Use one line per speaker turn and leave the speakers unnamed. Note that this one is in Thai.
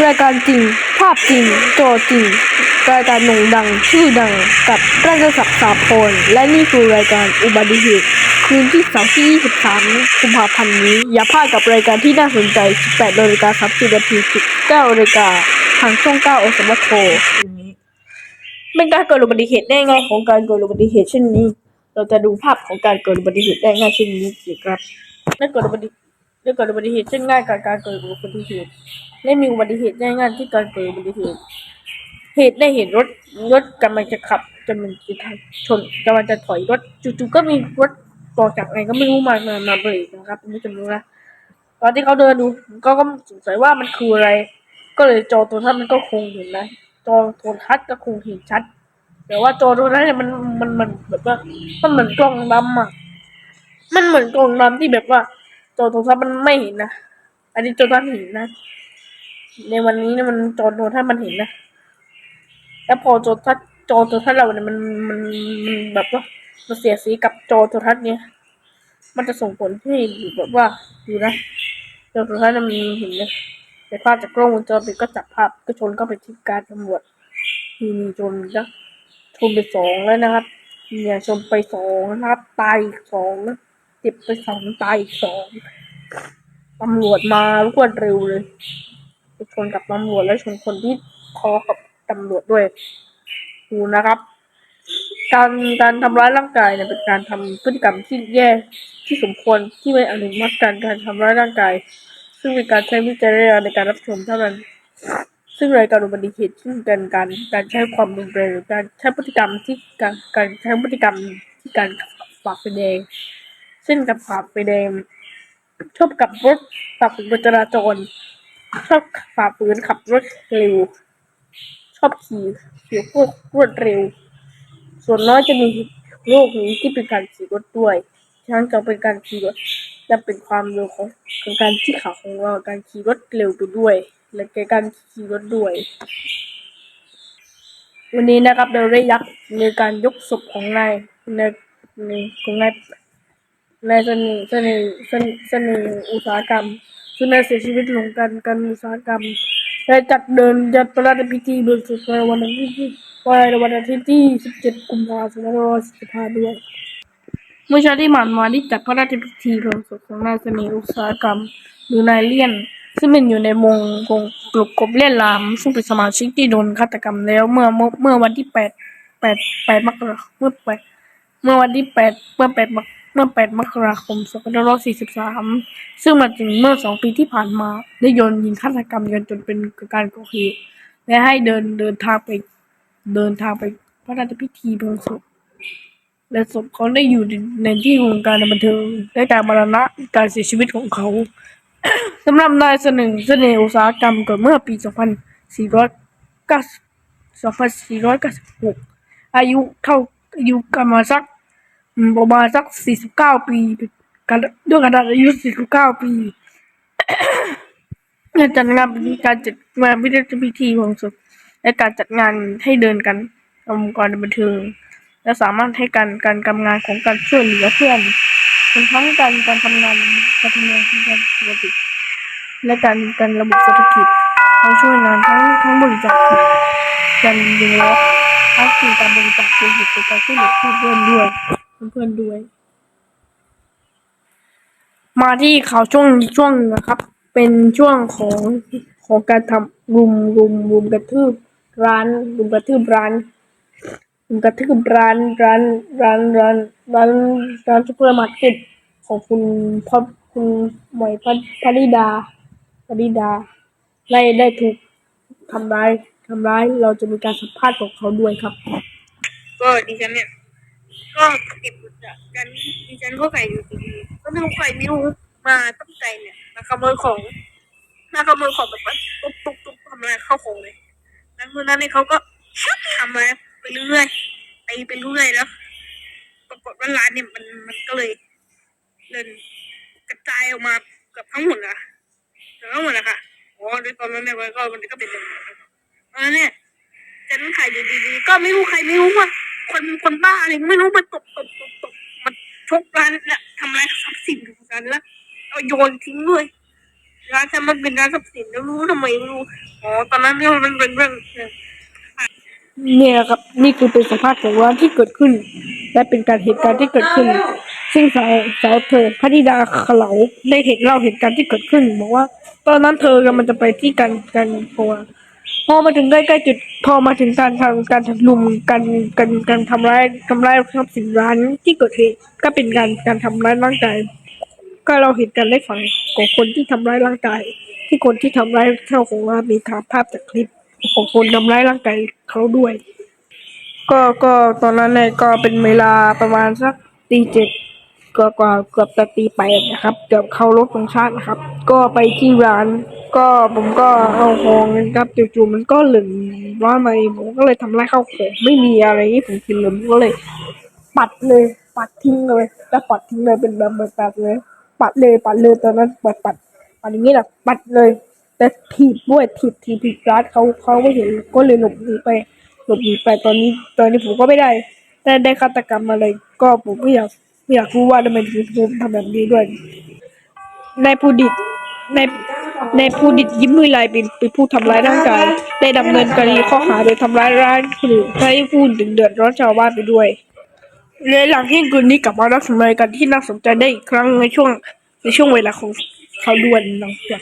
รายการจริง ภาพจริงจอจริง รายการโด่งดัง ชื่อดัง กับราชศักดิ์สาพรและนี่คือรายการอุบัติเหตุ คืนที่เสาร์ที่ 23 กุมภาพันธ์นี้ อย่าพลาดกับรายการที่น่าสนใจ 18นาฬิกา30นาที19นาฬิกาทางช่อง 9 อสมทเป็นการเกิดอุบัติเหตุได้ง่ายของการเกิดอุบัติเหตุเช่นนี้ เราจะดูภาพของการเกิดอุบัติเหตุได้ง่ายเช่นนี้สิครับได้เกิดอุบัติ ได้เกิดอุบัติเหตุเช่นง่ายกับการเกิดอุบัติเหตุได้มีอุบัติเหตุง่ายๆที่การเกิดอุบัติเหตุ เหตุได้เห็นรถรถกำลังจะขับกำลังจะชนกำลังจะถอยรถจู่ๆก็มีรถต่อจากไหนก็ไม่รู้มามามาเบรกนะครับคุณผู้ชมรู้นะตอนที่เขาเดินดูก็ก็สงสัยว่ามันคืออะไร ก็เลยจอตัวท่านมันก็คงเห็นนะจอโทรทัศน์ก็คงเห็นชัด แต่ว่าจอตัวนั้นเนี่ยมันมันมันแบบว่ามันเหมือนกล้องดำอะมันเหมือนกล้องดำที่แบบว่า จอโทรทัศน์มันไม่เห็นนะ อันนี้จอท่านเห็นนะ ในวันนี้เนี่ยมันจอโทรทัศน์มันเห็นนะ แล้วพอจอทัศน์จอโทรทัศน์เราเนี่ยมันมันมันแบบว่ามันเสียสีกับจอโทรทัศน์เนี่ย มันจะส่งผลให้แบบว่าดูนะจอโทรทัศน์มันเห็นเลยแต่ภาพจากกล้องวงจรปิดก็จับภาพก็ชนเข้าไปที่การตำรวจมีมีชนนะชนไปสองแล้วนะครับ เนี่ยชนไปสองนะครับ ตายอีกสองนะ เจ็บไปสองตายอีกสองตำรวจมารวดเร็วเลยไปชนกับตำรวจและชนคนที่คอกับตำรวจด้วยดูนะครับ การการทำร้ายร่างกายเนี่ยเป็นการทำพฤติกรรมที่แย่ที่สมควรที่ไม่อนุมัติการการทำร้ายร่างกาย ซึ่งเป็นการใช้วิจารณญาณในการรับชมเท่านั้น ซึ่งรายการอุบัติเหตุซึ่งเป็นการการใช้ความรุนแรงหรือการใช้พฤติกรรมที่การการใช้พฤติกรรมที่การฝ่าไฟแดง เช่นกับฝ่าไฟแดง ชอบกับรถฝ่าฝืนกฎจราจร ชอบฝ่าฝืนขับรถเร็ว ชอบขี่ขี่พวกรวดเร็ว ส่วนน้อยจะมีโรคนี้ที่เป็นการขี่รถด้วยฉะนั้นจะเป็นการขี่รถจะเป็นความเร็วของของการที่ขาของเราการขี่รถเร็วไปด้วย และกการขี่รถด้วย วันนี้นะครับเราได้ยักในการยกศพของนายในในของนาย นสน่ห์เสน่ห์เสน่ห์เสน่ห์อุตสาหกรรมซึ่งนเสียชีวิตลงกันการอุตสาหกรรมได้จัดเดินจัดประราชพิธีบนสุดในวันที่วันวันอาทิตย์ที่ 17 กุมภาพันธ์2545ด้วย เมื่อเช้าที่ผ่านมาได้จัดพระราชพิธีเพลิงศพของนายเสน่ห์อุตสาหกรรม หรือนายเลี่ยน ซึ่งเป็นอยู่ในวงกงกลุ่มกบเลี่ยนลาม ซึ่งเป็นสมาชิกที่โดนฆาตกรรมแล้วเมื่อเมื่อวันที่แปดแปดแปดมกราเมื่อแปดเมื่อวันที่แปดเมื่อแปดมก เมื่อแปดมกราคมสองพันห้าร้อยสี่สิบสามซึ่งมาถึงเมื่อสองปีที่ผ่านมา ได้โยนยิงฆาตกรรมกันจนเป็นการก่อเหตุและให้เดินเดินทางไปเดินทางไปพระราชพิธีเพลิงศพและศพเขาได้อยู่ในที่วงการบันเทิงและการมรณะการเสียชีวิตของเขาสำหรับนายเสน่ห์เสน่ห์อุตสาหกรรมเกิดเมื่อปี 2446อายุเท่าอายุประมาณสัก ประมาณสัก49ปีกันด้วยขนาดอายุ49ปีการจัดงานเป็นการจัดงานพิธีพิธีของศพและการจัดงานให้เดินกันองค์กรบันเทิงและสามารถให้การการทำงานของการช่วยเหลือเพื่อนรวมทั้งการการทำงานการทำงานของการปกติและการการระบบเศรษฐกิจเขาช่วยงานทั้งทั้งบริจาคการดูแลทั้งคือการบริจาคเป็นกิจการช่วยเหลือเพื่อนด้วย เพื่อนๆด้วย มาที่ข่าวช่วงช่วงนะครับ เป็นช่วงของของการทำรุมรุมรุมกระทืบร้านรุมกระทืบร้านรุมกระทืบร้านร้านร้านร้านร้านร้านซุปเปอร์มาร์เก็ตของคุณพ่อคุณหมวยพัพริดาพริดาได้ได้ถูกทำร้ายทำร้ายเราจะมีการสัมภาษณ์ของเขาด้วยครับ
ก็ดิฉันเนี่ย ก็เก็บจากกันดิฉันก็ไก่อยู่ดีๆก็ไม่รู้ใครไม่รู้มาตั้งใจเนี่ยมาขโมยของมาขโมยของแบบว่าตุ๊บตุ๊บตุ๊บทำอะไรเข้าของเลยแล้วเมื่อนั้นเนี่ยเขาก็ทำอะไรไปเรื่อยๆไปไปเรื่อยแล้วปรากฏว่าร้านเนี่ยมันมันก็เลยเดินกระจายออกมาเกือบทั้งหมดละเกือบทั้งหมดละค่ะอ๋อในตอนนั้นเนี่ก็มันก็เป็นอย่างนั้นเพราะฉะนั้นเนี่ยฉันถ่ายอยู่ดีๆก็ไม่รู้ใครไม่รู้ว่า คนคนบ้าอะไรไม่รู้มาตบตบตบตบมันชกร้านเนี่ยทำร้ายทรัพย์สินของฉันแล้วเอาโยนทิ้งด้วยร้านถ้ามันเป็นร้านทรัพย์สินแล้วรู้ทำไมไม่รู้อ๋อตอนนั้นเนี่ยมันเป็นเรื่องเนี่
ยครับนี่คือเป็นสภาพของร้านที่เกิดขึ้น และเป็นการเหตุการณ์ที่เกิดขึ้น ซึ่งสาวสาวเธอพระธิดาเขลาได้เห็นเล่าเหตุการณ์ที่เกิดขึ้นบอกว่า ตอนนั้นเธอกำลังจะไปที่กันกันพอ พอมาถึงใกล้ๆจุดพอมาถึงการทำการลุมกันกันการทำร้ายทำร้ายทรัพย์สินร้านที่เกิดเหตุก็เป็นการการทำร้ายร่างกายก็เราเห็นกันได้ฟังของคนที่ทำร้ายร่างกาย ที่คนที่ทำร้ายเจ้าของร้ามีภาพภาพจากคลิปของคนทำร้ายร่างกายเขาด้วย ก็ก็ตอนนั้นเนี่ยก็เป็นเวลาประมาณสักตีเจ็ดกว่ากว่าเกือบจะตีแปดนะครับเกือบเข้ารถของชาตินะครับ ก็ไปที่ร้าน ก็ผมก็เอาของนะครับจู่ๆมันก็หล่นร้านมาผมก็เลยทำลายข้าวของไม่มีอะไรที่ผมกินเลยผมก็เลย ปัดเลย ปัดทิ้งเลยแล้วปัดทิ้งเลยเป็นแบบปัดเลย ปัดเลยปัดเลยตอนนั้นปัดปัดปัดอย่างนี้แหละปัดเลย แต่ถีบด้วยถีบถีบถีบร้านเขาเขาไม่เห็นก็เลยหลบหนีไปหลบหนีไปตอนนี้ ตอนนี้ผมก็ไม่ได้ได้ได้ฆาตกรรมอะไรก็ผมไม่อยากไม่อยากรู้ว่าทำไมถึงทำแบบนี้ด้วยนายผู้ดิตน ในในผู้ดิดยิ้มมือลายเป็นเป็นผู้ทำร้ายร่างกาย ได้ดำเนินคดีข้อหาโดยทำร้ายร่างคนอื่นให้ผู้อื่นถึงเดือดร้อนชาวบ้านไปด้วยและหลังเที่ยงคืนนี้กลับมารับสมัยกันที่น่าสนใจได้อีกครั้งในช่วงในช่วงเวลาของเขาด่วนนะครับ